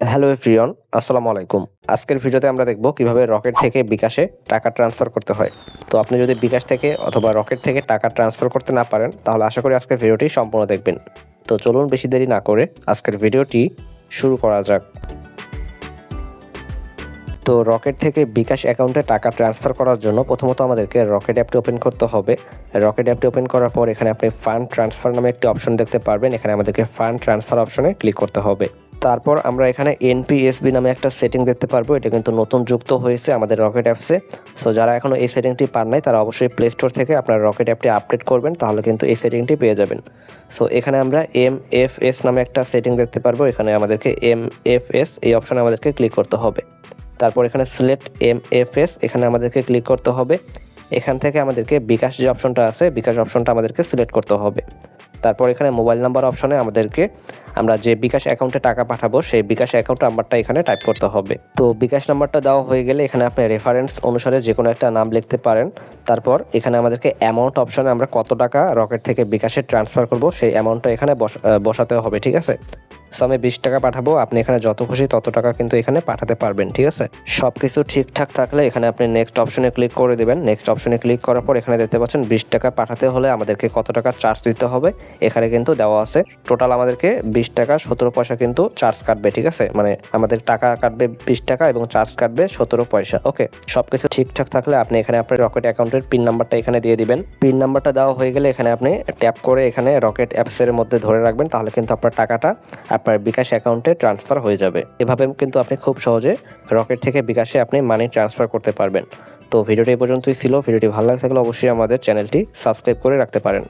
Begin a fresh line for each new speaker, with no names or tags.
Hello everyone, আসসালামু আলাইকুম। আজকের ভিডিওতে আমরা দেখব কীভাবে রকেট থেকে বিকাশে টাকা ট্রান্সফার করতে হয়। তো আপনি যদি বিকাশ থেকে অথবা রকেট থেকে টাকা ট্রান্সফার করতে না পারেন, তাহলে আশা করি আজকের ভিডিওটি সম্পূর্ণ দেখবেন। তো চলুন বেশি দেরি না করে আজকের ভিডিওটি শুরু করা যাক। তো রকেট থেকে বিকাশ অ্যাকাউন্টে টাকা ট্রান্সফার করার জন্য প্রথমত আমাদেরকে রকেট অ্যাপটি ওপেন করতে হবে। রকেট অ্যাপটি ওপেন করার পর এখানে আপনি ফান্ড ট্রান্সফার নামে একটি অপশন দেখতে পারবেন। এখানে আমাদেরকে ফান্ড ট্রান্সফার অপশনে ক্লিক করতে হবে। তারপর আমরা এখানে এনপিএসবি নামে একটা সেটিং দেখতে পারব। এটা কিন্তু নতুন যুক্ত হয়েছে আমাদের রকেট অ্যাপসে সো যারা এখনও এই সেটিংটি পান নাই, তারা অবশ্যই প্লে স্টোর থেকে আপনার রকেট অ্যাপটি আপডেট করবেন, তাহলে কিন্তু এই সেটিংটি পেয়ে যাবেন। সো এখানে আমরা এম এফ এস নামে একটা সেটিং দেখতে পারব। এখানে আমাদেরকে এম এফ এস এই অপশনে আমাদেরকে ক্লিক করতে হবে। তারপর এখানে সিলেক্ট এম এফ এস এখানে আমাদেরকে ক্লিক করতে হবে। এখান থেকে আমাদেরকে বিকাশ যে অপশনটা আছে, বিকাশ অপশনটা আমাদেরকে সিলেক্ট করতে হবে। তারপর এখানে মোবাইল নাম্বার অপশনে আমাদেরকে আমরা যে বিকাশ অ্যাকাউন্টে টাকা পাঠাবো, সেই বিকাশ অ্যাকাউন্ট নাম্বারটা এখানে টাইপ করতে হবে। তো বিকাশ নাম্বারটা দেওয়া হয়ে গেলে এখানে আপনি রেফারেন্স অনুসারে যে কোনো একটা নাম লিখতে পারেন। তারপর এখানে আমাদেরকে অ্যামাউন্ট অপশনে আমরা কত টাকা রকেট থেকে বিকাশে ট্রান্সফার করব, সেই অ্যামাউন্টটা এখানে বস- বসাতে হবে, ঠিক আছে? সো আমি বিশ টাকা পাঠাবো, আপনি এখানে যত খুশি তত টাকা কিন্তু এখানে পাঠাতে পারবেন, ঠিক আছে? সব কিছু ঠিকঠাক থাকলে এখানে আপনি নেক্সট অপশনে ক্লিক করে দেবেন। নেক্সট অপশনে ক্লিক করার পর এখানে দেখতে পাচ্ছেন বিশ টাকা পাঠাতে হলে আমাদেরকে কত টাকা চার্জ দিতে হবে? এখানে কিন্তু দেওয়া আছে। টোটাল আমাদেরকে বিশ টাকা, সতেরো পয়সা কিন্তু চার্জ কাটবে, ঠিক আছে? মানে আমাদের টাকা কাটবে বিশ টাকা এবং চার্জ কাটবে সতেরো পয়সা ওকে সব কিছু ঠিকঠাক থাকলে আপনি এখানে আপনার রকেট অ্যাকাউন্টের পিন নাম্বারটা এখানে দিয়ে দিবেন। পিন নাম্বারটা দেওয়া হয়ে গেলে এখানে আপনি ট্যাপ করে এখানে রকেট অ্যাপসের মধ্যে ধরে রাখবেন, তাহলে কিন্তু আপনার টাকাটা আপনার বিকাশ অ্যাকাউন্টে ট্রান্সফার হয়ে যাবে। এভাবে কিন্তু আপনি খুব সহজে রকেট থেকে বিকাশে আপনি মানি ট্রান্সফার করতে পারবেন। তো ভিডিওটি এই পর্যন্তই ছিল। ভিডিওটি ভালো লাগলে অবশ্যই আমাদের চ্যানেলটি সাবস্ক্রাইব করে রাখতে পারেন।